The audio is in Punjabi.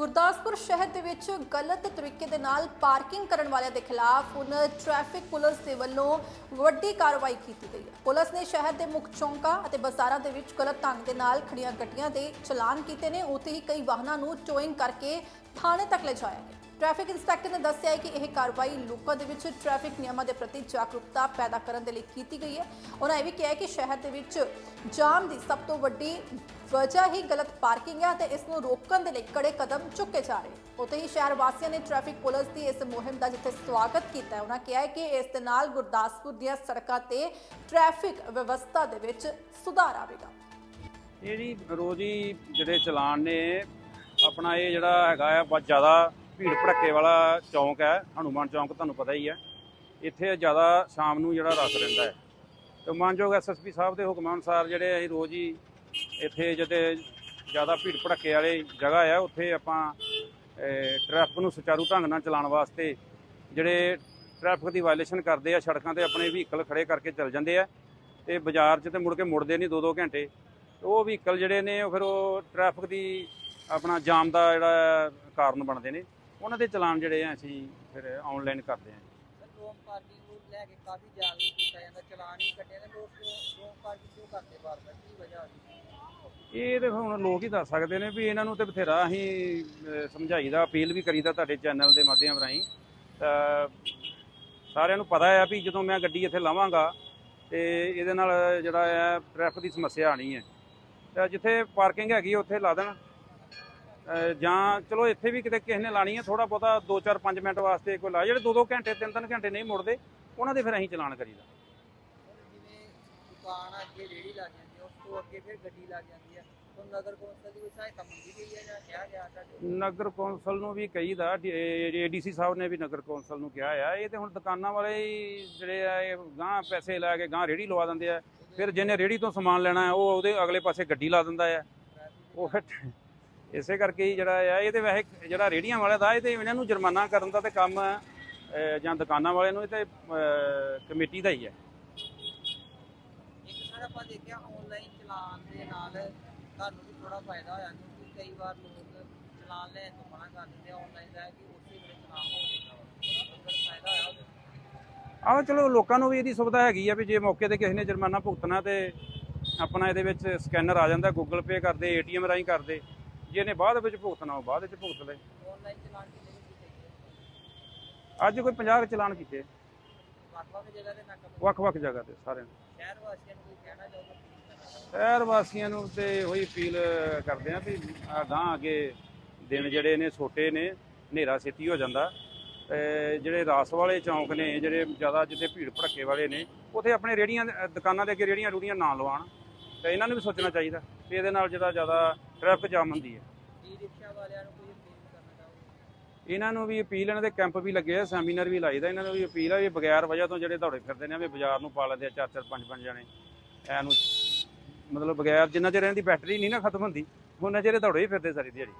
ਗੁਰਦਾਸਪੁਰ ਸ਼ਹਿਰ ਦੇ ਵਿੱਚ ਗਲਤ ਤਰੀਕੇ ਦੇ ਨਾਲ ਪਾਰਕਿੰਗ ਕਰਨ ਵਾਲਿਆਂ ਦੇ ਖਿਲਾਫ ਹੁਣ ਟ੍ਰੈਫਿਕ ਪੁਲਿਸ ਦੇ ਵੱਲੋਂ ਵੱਡੀ ਕਾਰਵਾਈ ਕੀਤੀ ਗਈ ਹੈ। ਪੁਲਿਸ ਨੇ ਸ਼ਹਿਰ ਦੇ ਮੁੱਖ ਚੌਂਕਾਂ ਅਤੇ ਬਾਜ਼ਾਰਾਂ ਦੇ ਵਿੱਚ ਗਲਤ ਢੰਗ ਦੇ ਨਾਲ ਖੜੀਆਂ ਗੱਡੀਆਂ ਦੇ ਚਲਾਨ ਕੀਤੇ ਨੇ। ਉੱਥੇ ਹੀ ਕਈ ਵਾਹਨਾਂ ਨੂੰ ਟੋਇੰਗ ਕਰਕੇ ਥਾਣੇ ਤੱਕ ਲਿਜਾਇਆ ਗਿਆ। ਟ੍ਰੈਫਿਕ ਇੰਸਪੈਕਟਰ ਨੇ ਦੱਸਿਆ ਹੈ ਕਿ ਇਹ ਕਾਰਵਾਈ ਲੋਕਾਂ ਦੇ ਵਿੱਚ ਟ੍ਰੈਫਿਕ ਨਿਯਮਾਂ ਦੇ ਪ੍ਰਤੀ ਜਾਗਰੂਕਤਾ ਪੈਦਾ ਕਰਨ ਦੇ ਲਈ ਕੀਤੀ ਗਈ ਹੈ। ਉਹਨਾਂ ਇਹ ਵੀ ਕਿਹਾ ਕਿ ਸ਼ਹਿਰ ਦੇ ਵਿੱਚ ਜਾਮ ਦੀ ਸਭ ਤੋਂ ਵੱਡੀ ਵਜ੍ਹਾ ਹੀ ਗਲਤ ਪਾਰਕਿੰਗ ਹੈ ਤੇ ਇਸ ਨੂੰ ਰੋਕਣ ਦੇ ਲਈ ਕੜੇ ਕਦਮ ਚੁੱਕੇ ਜਾ ਰਹੇ ਉਤੇ ਹੀ ਸ਼ਹਿਰ ਵਾਸੀਆਂ ਨੇ ਟ੍ਰੈਫਿਕ ਪੁਲਿਸ ਦੀ ਇਸ ਮੁਹਿੰਮ ਦਾ ਜਿੱਥੇ ਸਵਾਗਤ ਕੀਤਾ ਹੈ, ਉਹਨਾਂ ਕਿਹਾ ਹੈ ਕਿ ਇਸ ਦੇ ਨਾਲ ਗੁਰਦਾਸਪੁਰ ਦੀਆਂ ਸੜਕਾਂ ਤੇ ਟ੍ਰੈਫਿਕ ਵਿਵਸਥਾ ਦੇ ਵਿੱਚ ਸੁਧਾਰ ਆਵੇਗਾ। ਇਹ ਜੀ ਰੋਜ਼ ਜਿਹੜੇ ਚਲਾਨ ਨੇ, ਆਪਣਾ ਇਹ ਜਿਹੜਾ ਹੈਗਾ ਆ, ਬਹੁਤ ਜ਼ਿਆਦਾ ਭੀੜ ਭੜੱਕੇ ਵਾਲਾ ਚੌਂਕ ਹੈ, ਹਨੂਮਾਨ ਚੌਂਕ ਤੁਹਾਨੂੰ ਪਤਾ ਹੀ ਹੈ। ਇੱਥੇ ਜ਼ਿਆਦਾ ਸ਼ਾਮ ਨੂੰ ਜਿਹੜਾ ਰਸ ਰਹਿੰਦਾ ਹੈ। ਤੇ ਮਾਨਯੋਗ ਐਸਐਸਪੀ ਸਾਹਿਬ ਦੇ ਹੁਕਮਾਂ ਅਨੁਸਾਰ ਜਿਹੜੇ ਅਸੀਂ ਰੋਜ਼ ਹੀ ਇੱਥੇ ਜਿਹੜੇ ਜ਼ਿਆਦਾ ਭੀੜ ਭੜੱਕੇ ਵਾਲੇ ਜਗ੍ਹਾ ਆ ਉੱਥੇ ਆਪਾਂ ਟ੍ਰੈਫਿਕ ਨੂੰ ਸੁਚਾਰੂ ਢੰਗ ਨਾਲ ਚਲਾਉਣ ਵਾਸਤੇ ਜਿਹੜੇ ਟ੍ਰੈਫਿਕ ਦੀ ਵਾਇਲੇਸ਼ਨ ਕਰਦੇ ਆ, ਸੜਕਾਂ ਤੇ ਆਪਣੇ ਵਹੀਕਲ ਖੜੇ ਕਰਕੇ ਚੱਲ ਜਾਂਦੇ ਆ। ਤੇ ਬਾਜ਼ਾਰ 'ਚ ਤੇ ਮੁੜ ਕੇ ਮੁੜਦੇ ਨਹੀਂ ਦੋ ਦੋ ਘੰਟੇ ਉਹ ਵਹੀਕਲ ਜਿਹੜੇ ਨੇ, ਉਹ ਫਿਰ ਉਹ ਟ੍ਰੈਫਿਕ ਦੀ ਆਪਣਾ ਜਾਮ ਦਾ ਜਿਹੜਾ ਕਾਰਨ ਬਣਦੇ ਨੇ। ਉਹਨਾਂ ਦੇ ਚਲਾਨ ਜਿਹੜੇ ਆ ਅਸੀਂ ਫਿਰ ਆਨਲਾਈਨ ਕਰਦੇ ਹਾਂ ਰੋਮ ਪਾਰਕਿੰਗ ਨੂੰ ਲੈ ਕੇ ਕਾਫੀ ਜਾਗਰੂਕ ਕੀਤਾ ਜਾਂਦਾ ਚਲਾਨ ਹੀ ਕੱਟੇ ਨੇ ਲੋਕ ਕਿਉਂ ਰੋਮ ਪਾਰਕਿੰਗ ਕਿਉਂ ਕਰਦੇ ਬਾਰ-ਬਾਰ? ਕੀ ਵਜ੍ਹਾ ਹੋਈ ਇਹ ਤੇ ਹੁਣ ਲੋਕ ਹੀ ਦੱਸ ਸਕਦੇ ਨੇ ਵੀ ਇਹਨਾਂ ਨੂੰ ਤੇ ਬਥੇਰਾ ਅਸੀਂ ਸਮਝਾਈਦਾ ਅਪੀਲ ਵੀ ਕਰੀਦਾ ਤੁਹਾਡੇ ਚੈਨਲ ਦੇ ਮਾਧਿਅਮ ਰਾਹੀਂ। ਤਾਂ ਸਾਰਿਆਂ ਨੂੰ ਪਤਾ ਹੈ ਵੀ ਜਦੋਂ ਮੈਂ ਗੱਡੀ ਇੱਥੇ ਲਾਵਾਂਗਾ ਤੇ ਇਹਦੇ ਨਾਲ ਜਿਹੜਾ ਹੈ ਟ੍ਰੈਫਿਕ ਦੀ ਸਮੱਸਿਆ ਆਣੀ ਹੈ ਤਾਂ ਜਿੱਥੇ ਪਾਰਕਿੰਗ ਹੈਗੀ ਉੱਥੇ ਲਾ ਦੇਣ। ਜਾਂ ਚਲੋ ਇੱਥੇ ਵੀ ਕਿਤੇ ਕਿਸੇ ਨੇ ਲਾਣੀ ਹੈ ਥੋੜਾ ਬਹੁਤਾ 2-4 5 ਮਿੰਟ ਵਾਸਤੇ ਕੋਈ ਲਾ ਜਿਹੜੇ 2-2 ਘੰਟੇ 3-3 ਘੰਟੇ ਨਹੀਂ ਮੁੜਦੇ ਉਹਨਾਂ ਦੇ ਫਿਰ ਅਸੀਂ ਚਲਾਨ ਕਰੀਦਾ। ਹੁਣ ਜਿਵੇਂ ਦੁਕਾਨ ਅੱਗੇ ਰੇੜੀ ਲੱਗ ਜਾਂਦੀ ਹੈ ਉਸ ਤੋਂ ਅੱਗੇ ਫਿਰ ਗੱਡੀ ਲੱਗ ਜਾਂਦੀ ਹੈ ਤਾਂ ਨਗਰ ਕੌਂਸਲ ਦੀ ਕੋਈ ਸਹਾਇਤਾ ਮੰਗੀ ਗਈ ਹੈ ਜਾਂ ਕਿਹਾ ਗਿਆ ਤੁਹਾਡੇ ਨਗਰ ਕੌਂਸਲ ਨੂੰ ਵੀ ਕਹੀਦਾ ਏਡੀਸੀ ਸਾਹਿਬ ਨੇ ਵੀ ਨਗਰ ਕੌਂਸਲ ਨੂੰ ਕਿਹਾ ਆ ਇਹ ਤੇ ਹੁਣ ਦੁਕਾਨਾਂ ਵਾਲੇ ਹੀ ਜਿਹੜੇ ਆ ਇਹ ਗਾਂ ਪੈਸੇ ਲੈ ਕੇ ਗਾਂ ਰੇੜੀ ਲਵਾ ਦਿੰਦੇ ਆ। ਫਿਰ ਜਿਹਨੇ ਰੇੜੀ ਤੋਂ ਸਮਾਨ ਲੈਣਾ ਉਹ ਉਹਦੇ ਅਗਲੇ ਪਾਸੇ ਗੱਡੀ ਲਾ ਦਿੰਦਾ ਆ। ਉਹ ਫਿਰ ਇਸੇ ਕਰਕੇ ਹੀ ਜਿਹੜਾ ਆ ਇਹ ਤੇ ਵੈਸੇ ਜਿਹੜਾ ਰੇੜੀਆਂ ਵਾਲੇ ਦਾ ਇਹ ਤੇ ਇਹਨਾਂ ਨੂੰ ਜੁਰਮਾਨਾ ਕਰਨ ਦਾ ਤੇ ਕੰਮ ਜਾਂ ਦੁਕਾਨਾਂ ਵਾਲੇ ਨੂੰ ਇਹ ਤੇ ਕਮੇਟੀ ਦਾ ਹੀ ਹੈ। ਇੱਕ ਸਰ ਆਪਾਂ ਦੇਖਿਆ ਆਨਲਾਈਨ ਚਲਾਨ ਦੇ ਨਾਲ ਤੁਹਾਨੂੰ ਵੀ ਥੋੜਾ ਫਾਇਦਾ ਹੋਇਆ ਕਿਉਂਕਿ ਕਈ ਵਾਰ ਲੋਕ ਚਲਾਨ ਲੈਣ ਤੋਂ ਮਨਾ ਕਰ ਦਿੰਦੇ ਆ ਆਨਲਾਈਨ ਦਾ ਹੈ ਕਿ ਉਸੇ ਵੇਲੇ ਚਲਾਨ ਹੋ ਜਾਂਦਾ ਵਾ। ਅਗਰ ਫਾਇਦਾ ਹੋਇਆ ਉਹਦੇ ਆਹ ਚਲੋ ਲੋਕਾਂ ਨੂੰ ਵੀ ਇਹਦੀ ਸੁਵਿਧਾ ਹੈਗੀ ਆ ਵੀ ਜੇ ਮੌਕੇ ਤੇ ਕਿਸੇ ਨੇ ਜੁਰਮਾਨਾ ਭੁਗਤਣਾ ਤੇ ਆਪਣਾ ਇਹਦੇ ਵਿੱਚ ਸਕੈਨਰ ਆ ਜਾਂਦਾ ਗੂਗਲ ਪੇ ਕਰਦੇ ਏਟੀਐਮ ਰਾਹੀਂ ਕਰਦੇ। ਜੇ ਇਹਨੇ ਬਾਅਦ ਵਿੱਚ ਭੁਗਤਣਾ ਉਹ ਬਾਅਦ ਵਿੱਚ ਭੁਗਤ ਲੈ ਆਨਲਾਈਨ ਚਲਾਨ ਕਿੰਨੇ ਵੀ ਕੀਤੇ ਅੱਜ ਕੋਈ 50 ਚਲਾਨ ਕੀਤੇ। ਵੱਖ-ਵੱਖ ਜਗ੍ਹਾ ਤੇ ਨਾਕਾ ਵੱਖ-ਵੱਖ ਜਗ੍ਹਾ ਤੇ ਸਾਰਿਆਂ ਨੂੰ। ਸ਼ਹਿਰ ਵਾਸੀਆਂ ਨੂੰ ਕੋਈ ਕਹਿਣਾ ਚਾਹੋਗੇ ਸ਼ਹਿਰ ਵਾਸੀਆਂ ਨੂੰ ਤੇ ਉਹੀ ਅਪੀਲ ਕਰਦੇ ਆ ਵੀ ਗਾਂ ਅੱਗੇ ਦਿਨ ਜਿਹੜੇ ਨੇ ਛੋਟੇ ਨੇ ਹਨੇਰਾ ਛੇਤੀ ਹੋ ਜਾਂਦਾ। ਤੇ ਜਿਹੜੇ ਰਾਸ ਵਾਲੇ ਚੌਂਕ ਨੇ ਜਿਹੜੇ ਜ਼ਿਆਦਾ ਜਿੱਥੇ ਭੀੜ ਭੜੱਕੇ ਵਾਲੇ ਨੇ ਉੱਥੇ ਆਪਣੇ ਰੇੜੀਆਂ ਦੁਕਾਨਾਂ ਦੇ ਅੱਗੇ ਰੇੜੀਆਂ ਰੂੜੀਆਂ ਨਾ ਲਵਾਉਣ। ਤੇ ਇਹਨਾਂ ਨੂੰ ਵੀ ਸੋਚਣਾ ਚਾਹੀਦਾ ਵੀ ਇਹਦੇ ਨਾਲ ਜਿਹੜਾ ਜ਼ਿਆਦਾ ਟ੍ਰੈਫਿਕ ਜਾਮ ਹੁੰਦੀ ਹੈ। ਈ ਰਿਕਸ਼ਾ ਵਾਲਿਆਂ ਨੂੰ ਕੋਈ ਅਪੀਲ ਕਰਨਾ ਚਾਹੋਗੇ? ਇਹਨਾਂ ਨੂੰ ਵੀ ਅਪੀਲ ਇਹਨਾਂ ਦੇ ਕੈਂਪ ਵੀ ਲੱਗੇ ਆ ਸੈਮੀਨਾਰ ਵੀ ਲਾਈਦਾ ਇਹਨਾਂ ਨੂੰ ਵੀ ਅਪੀਲ ਆ ਵੀ ਬਗੈਰ ਵਜ੍ਹਾ ਤੋਂ ਜਿਹੜੇ ਦੌੜੇ ਫਿਰਦੇ ਨੇ ਵੀ ਬਾਜ਼ਾਰ ਨੂੰ ਪਾ ਲੈਂਦੇ ਆ ਚਾਰ ਚਾਰ ਪੰਜ ਪੰਜ ਜਣੇ। ਐ ਨੂੰ ਮਤਲਬ ਬਗੈਰ ਜਿੰਨਾ ਚਿਰ ਇਹਨਾਂ ਦੀ ਬੈਟਰੀ ਨਹੀਂ ਨਾ ਖਤਮ ਹੁੰਦੀ ਉਹਨਾਂ ਚਿਰ ਇਹ ਦੌੜੇ ਹੀ ਫਿਰਦੇ ਸਾਰੀ ਦਿਹਾੜੀ।